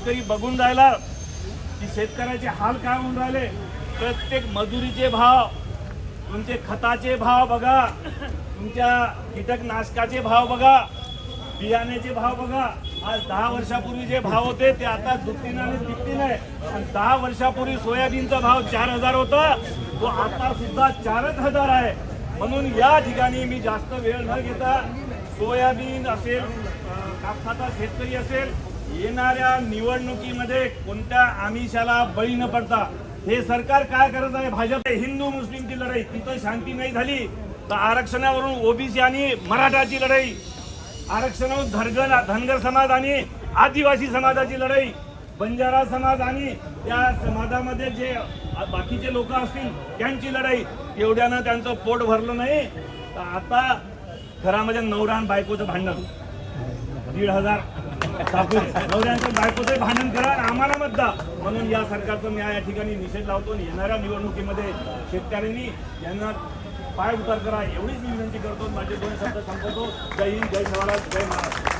शेतकरी बघून राहिला की शेतकऱ्याचे हाल काय होऊन राहिले? प्रत्येक मजुरीचे भाव तुमचे खताचे भाव बघा तुमच्या कीटकनाशकाचे भाव बघा बियाण्याचे भाव बघा. आज दहा वर्षापूर्वी जे भाव होते ते आता दुपटीनं आणि तिपटीनं आहे. आणि दहा वर्षापूर्वी सोयाबीनचा भाव चार हजार होता. तो आता सुद्धा चारच हजार आहे. म्हणून या ठिकाणी मी जास्त वेळ न घेता सोयाबीन असेल कापसाचा शेतकरी असेल येणाऱ्या निवडणुकीमध्ये कोणत्या आमिषाला बळी न पडता हे सरकार काय करत आहे? भाजप हिंदू मुस्लिमची लढाई तिथं शांती नाही झाली तर आरक्षणावरून ओबीसी आणि मराठाची लढाई आरक्षणावर धनगर धनगर समाज आणि आदिवासी समाजाची लढाई बंजारा समाज आणि त्या समाजामध्ये जे बाकीचे लोक असतील त्यांची लढाई एवढ्यानं त्यांचं पोट भरलं नाही. तर आता घरामध्ये नवरान बायकोचं भांडण. दीड हजार नवऱ्यांचं बायकोचे भांडण करा आणि आम्हाला मत द्या. म्हणून या सरकारचा मी या ठिकाणी निषेध लावतो आणि येणाऱ्या निवडणुकीमध्ये शेतकऱ्यांनी यांना पाय उतार करा. एवढीच मी विनंती करतो माझे दोन शब्द संपवतो. जय हिंद जय स्वराज जय महाराष्ट्र.